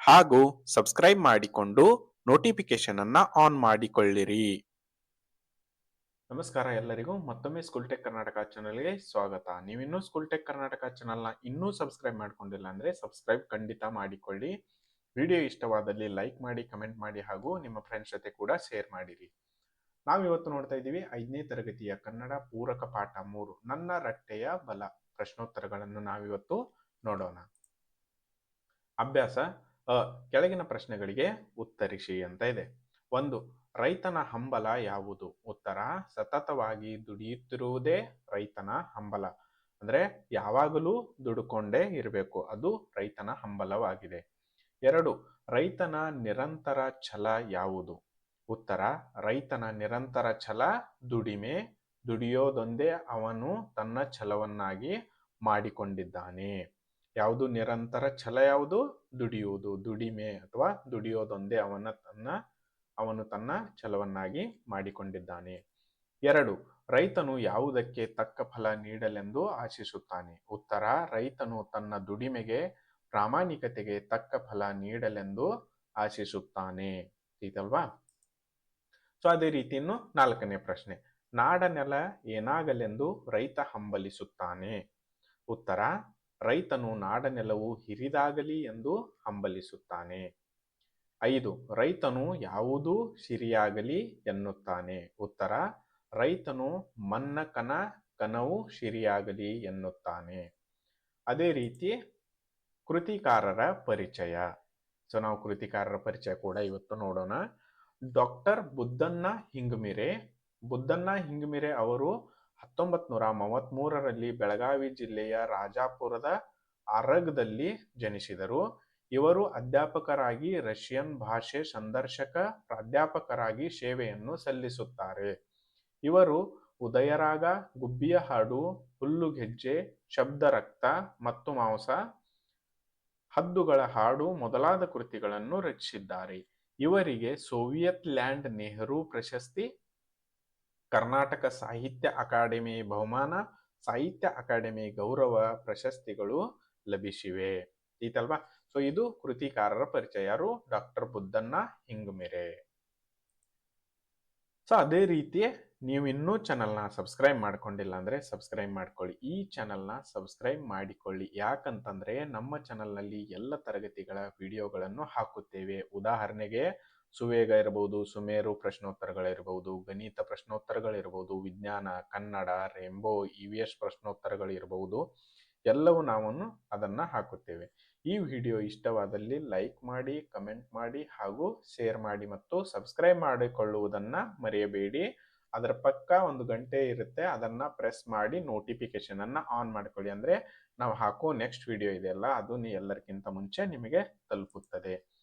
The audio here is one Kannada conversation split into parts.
ಹಾಗೂ ಸಬ್ಸ್ಕ್ರೈಬ್ ಮಾಡಿಕೊಂಡು ನೋಟಿಫಿಕೇಶನ್ ಅನ್ನ ಆನ್ ಮಾಡಿಕೊಳ್ಳಿರಿ. ನಮಸ್ಕಾರ ಎಲ್ಲರಿಗೂ. ಮತ್ತೊಮ್ಮೆ ಸ್ಕೂಲ್ ಟೆಕ್ ಕರ್ನಾಟಕ ಚಾನಲ್ಗೆ ಸ್ವಾಗತ. ನೀವಿನ್ನೂ ಸ್ಕೂಲ್ ಟೆಕ್ ಕರ್ನಾಟಕ ಚಾನಲ್ನ ಇನ್ನೂ ಸಬ್ಸ್ಕ್ರೈಬ್ ಮಾಡ್ಕೊಂಡಿಲ್ಲ ಅಂದ್ರೆ ಸಬ್ಸ್ಕ್ರೈಬ್ ಖಂಡಿತ ಮಾಡಿಕೊಳ್ಳಿ. ವಿಡಿಯೋ ಇಷ್ಟವಾದಲ್ಲಿ ಲೈಕ್ ಮಾಡಿ ಕಮೆಂಟ್ ಮಾಡಿ ಹಾಗೂ ನಿಮ್ಮ ಫ್ರೆಂಡ್ಸ್ ಜೊತೆ ಕೂಡ ಶೇರ್ ಮಾಡಿರಿ. ನಾವು ಇವತ್ತು ನೋಡ್ತಾ ಇದ್ದೀವಿ ಐದನೇ ತರಗತಿಯ ಕನ್ನಡ ಪೂರಕ ಪಾಠ ಮೂರು. ನನ್ನ ರಟ್ಟೆಯ ಬಲ ಪ್ರಶ್ನೋತ್ತರಗಳನ್ನು ನಾವಿವತ್ತು ನೋಡೋಣ. ಅಭ್ಯಾಸ. ಅ, ಕೆಳಗಿನ ಪ್ರಶ್ನೆಗಳಿಗೆ ಉತ್ತರಿಸಿ ಅಂತ ಇದೆ. ಒಂದು, ರೈತನ ಹಂಬಲ ಯಾವುದು? ಉತ್ತರ, ಸತತವಾಗಿ ದುಡಿಯುತ್ತಿರುವುದೇ ರೈತನ ಹಂಬಲ. ಅಂದ್ರೆ ಯಾವಾಗಲೂ ದುಡುಕೊಂಡೇ ಇರಬೇಕು, ಅದು ರೈತನ ಹಂಬಲವಾಗಿದೆ. ಎರಡು, ರೈತನ ನಿರಂತರ ಛಲ ಯಾವುದು? ಉತ್ತರ, ರೈತನ ನಿರಂತರ ಛಲ ದುಡಿಮೆ, ದುಡಿಯೋದೊಂದೇ ಅವನು ತನ್ನ ಛಲವನ್ನಾಗಿ ಮಾಡಿಕೊಂಡಿದ್ದಾನೆ. ಯಾವುದು ನಿರಂತರ ಛಲ, ಯಾವುದು ದುಡಿಯುವುದು. ದುಡಿಮೆ ಅಥವಾ ದುಡಿಯೋದೊಂದೇ ಅವನ ತನ್ನ, ಅವನು ತನ್ನ ಛಲವನ್ನಾಗಿ ಮಾಡಿಕೊಂಡಿದ್ದಾನೆ. ಎರಡು, ರೈತನು ಯಾವುದಕ್ಕೆ ತಕ್ಕ ಫಲ ನೀಡಲೆಂದು ಆಶಿಸುತ್ತಾನೆ. ಉತ್ತರ, ರೈತನು ತನ್ನ ದುಡಿಮೆಗೆ, ಪ್ರಾಮಾಣಿಕತೆಗೆ ತಕ್ಕ ಫಲ ನೀಡಲೆಂದು ಆಶಿಸುತ್ತಾನೆ. ಇದಲ್ವಾ ಸೊ, ಅದೇ ರೀತಿ ಇನ್ನು ನಾಲ್ಕನೇ ಪ್ರಶ್ನೆ. ನಾಡ ನೆಲ ಏನಾಗಲೆಂದು ರೈತ ಹಂಬಲಿಸುತ್ತಾನೆ? ಉತ್ತರ ರೈತನು ನಾಡನೆಲವು ಹಿರಿದಾಗಲಿ ಎಂದು ಹಂಬಲಿಸುತ್ತಾನೆ. ಐದು, ರೈತನು ಯಾವುದೂ ಸಿರಿಯಾಗಲಿ ಎನ್ನುತ್ತಾನೆ. ಉತ್ತರ, ರೈತನು ಮನ್ನ ಕನ, ಕನವು ಸಿರಿಯಾಗಲಿ ಎನ್ನುತ್ತಾನೆ. ಅದೇ ರೀತಿ ಕೃತಿಕಾರರ ಪರಿಚಯ. ಸೊ, ನಾವು ಕೃತಿಕಾರರ ಪರಿಚಯ ಕೂಡ ಇವತ್ತು ನೋಡೋಣ. ಡಾಕ್ಟರ್ ಬುದ್ಧನ್ನ ಹಿಂಗಮಿರೆ ಬುದ್ಧನ್ನ ಹಿಂಗಮಿರೆ ಅವರು ಹತ್ತೊಂಬತ್ ನೂರ ಮೂವತ್ಮೂರರಲ್ಲಿ ಬೆಳಗಾವಿ ಜಿಲ್ಲೆಯ ರಾಜಾಪುರದ ಅರಗ್ದಲ್ಲಿ ಜನಿಸಿದರು. ಇವರು ಅಧ್ಯಾಪಕರಾಗಿ ರಷ್ಯನ್ ಭಾಷೆ ಸಂದರ್ಶಕ, ಪ್ರಾಧ್ಯಾಪಕರಾಗಿ ಸೇವೆಯನ್ನು ಸಲ್ಲಿಸುತ್ತಾರೆ. ಇವರು ಉದಯರಾಗ, ಗುಬ್ಬಿಯ ಹಾಡು, ಹುಲ್ಲುಗೆಜ್ಜೆ ಶಬ್ದ ರಕ್ತ ಮತ್ತು ಮಾಂಸ, ಹದ್ದುಗಳ ಹಾಡು ಮೊದಲಾದ ಕೃತಿಗಳನ್ನು ರಚಿಸಿದ್ದಾರೆ. ಇವರಿಗೆ ಸೋವಿಯತ್ ಲ್ಯಾಂಡ್ ನೆಹರು ಪ್ರಶಸ್ತಿ ಕರ್ನಾಟಕ ಸಾಹಿತ್ಯ ಅಕಾಡೆಮಿ ಬಹುಮಾನ, ಸಾಹಿತ್ಯ ಅಕಾಡೆಮಿ ಗೌರವ ಪ್ರಶಸ್ತಿಗಳು ಲಭಿಸಿವೆ. ಈತಲ್ವಾ? ಸೊ ಇದು ಕೃತಿಕಾರರ ಪರಿಚಯ. ಡಾಕ್ಟರ್ ಬುದ್ಧನ್ನ ಹಿಂಗಮಿರೆ. ಸೊ ಅದೇ ರೀತಿ ನೀವು ಇನ್ನೂ ಚಾನಲ್ನ ಸಬ್ಸ್ಕ್ರೈಬ್ ಮಾಡ್ಕೊಂಡಿಲ್ಲ ಅಂದ್ರೆ ಸಬ್ಸ್ಕ್ರೈಬ್ ಮಾಡ್ಕೊಳ್ಳಿ. ಈ ಚಾನಲ್ನ ಸಬ್ಸ್ಕ್ರೈಬ್ ಮಾಡಿಕೊಳ್ಳಿ. ಯಾಕಂತಂದ್ರೆ ನಮ್ಮ ಚಾನಲ್ನಲ್ಲಿ ಎಲ್ಲ ತರಗತಿಗಳ ವಿಡಿಯೋಗಳನ್ನು ಹಾಕುತ್ತೇವೆ. ಉದಾಹರಣೆಗೆ ಸುವೇಗ ಇರಬಹುದು ಸುಮೇರು ಪ್ರಶ್ನೋತ್ತರಗಳಿರಬಹುದು ಗಣಿತ ಪ್ರಶ್ನೋತ್ತರಗಳಿರಬಹುದು ವಿಜ್ಞಾನ, ಕನ್ನಡ, ರೆಂಬೋ ಇ ವಿ ಎಸ್ ಪ್ರಶ್ನೋತ್ತರಗಳಿರಬಹುದು ಎಲ್ಲವೂ ನಾವನ್ನು ಅದನ್ನು ಹಾಕುತ್ತೇವೆ. ಈ ವಿಡಿಯೋ ಇಷ್ಟವಾದಲ್ಲಿ ಲೈಕ್ ಮಾಡಿ, ಕಮೆಂಟ್ ಮಾಡಿ ಹಾಗೂ ಶೇರ್ ಮಾಡಿ ಮತ್ತು ಸಬ್ಸ್ಕ್ರೈಬ್ ಮಾಡಿಕೊಳ್ಳುವುದನ್ನು ಮರೆಯಬೇಡಿ. ಅದರ ಪಕ್ಕ ಒಂದು ಗಂಟೆ ಇರುತ್ತೆ, ಅದನ್ನು ಪ್ರೆಸ್ ಮಾಡಿ ನೋಟಿಫಿಕೇಶನ್ ಅನ್ನು ಆನ್ ಮಾಡ್ಕೊಳ್ಳಿ. ಅಂದರೆ ನಾವು ಹಾಕೋ ನೆಕ್ಸ್ಟ್ ವಿಡಿಯೋ ಇದೆಯಲ್ಲ, ಅದು ಎಲ್ಲರಿಗಿಂತ ಮುಂಚೆ ನಿಮಗೆ ತಲುಪುತ್ತದೆ.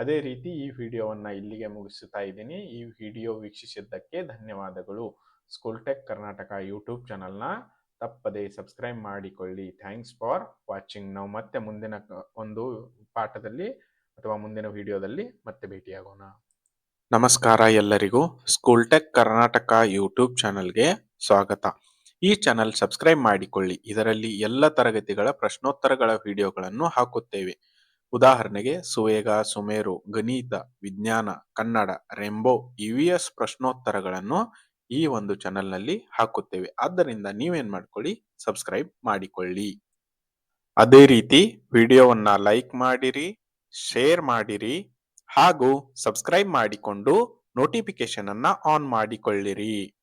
ಅದೇ ರೀತಿ ಈ ವಿಡಿಯೋವನ್ನು ಇಲ್ಲಿಗೆ ಮುಗಿಸುತ್ತಾ ಇದ್ದೀನಿ. ಈ ವಿಡಿಯೋ ವೀಕ್ಷಿಸಿದ್ದಕ್ಕೆ ಧನ್ಯವಾದಗಳು. ಸ್ಕೂಲ್ ಟೆಕ್ ಕರ್ನಾಟಕ ಯೂಟ್ಯೂಬ್ ಚಾನಲ್ನ ತಪ್ಪದೆ ಸಬ್ಸ್ಕ್ರೈಬ್ ಮಾಡಿಕೊಳ್ಳಿ. ಥ್ಯಾಂಕ್ಸ್ ಫಾರ್ ವಾಚಿಂಗ್ ನಾವು ಮತ್ತೆ ಮುಂದಿನ ಒಂದು ಪಾಠದಲ್ಲಿ ಅಥವಾ ಮುಂದಿನ ವಿಡಿಯೋದಲ್ಲಿ ಮತ್ತೆ ಭೇಟಿಯಾಗೋಣ. ನಮಸ್ಕಾರ ಎಲ್ಲರಿಗೂ. ಸ್ಕೂಲ್ ಟೆಕ್ ಕರ್ನಾಟಕ ಯೂಟ್ಯೂಬ್ ಚಾನಲ್ಗೆ ಸ್ವಾಗತ. ಈ ಚಾನಲ್ ಸಬ್ಸ್ಕ್ರೈಬ್ ಮಾಡಿಕೊಳ್ಳಿ. ಇದರಲ್ಲಿ ಎಲ್ಲ ತರಗತಿಗಳ ಪ್ರಶ್ನೋತ್ತರಗಳ ವಿಡಿಯೋಗಳನ್ನು ಹಾಕುತ್ತೇವೆ. ಉದಾಹರಣೆಗೆ ಸುವೇಗ, ಸುಮೇರು, ಗಣಿತ, ವಿಜ್ಞಾನ, ಕನ್ನಡ, ರೆಂಬೋ ಇವಿಎಸ್ ಪ್ರಶ್ನೋತ್ತರಗಳನ್ನು ಈ ಒಂದು ಚಾನೆಲ್ನಲ್ಲಿ ಹಾಕುತ್ತೇವೆ. ಆದ್ದರಿಂದ ನೀವೇನ್ ಮಾಡ್ಕೊಳ್ಳಿ? ಸಬ್ಸ್ಕ್ರೈಬ್ ಮಾಡಿಕೊಳ್ಳಿ. ಅದೇ ರೀತಿ ವಿಡಿಯೋವನ್ನ ಲೈಕ್ ಮಾಡಿರಿ, ಶೇರ್ ಮಾಡಿರಿ ಹಾಗೂ ಸಬ್ಸ್ಕ್ರೈಬ್ ಮಾಡಿಕೊಂಡು ನೋಟಿಫಿಕೇಶನ್ ಅನ್ನ ಆನ್ ಮಾಡಿಕೊಳ್ಳಿರಿ.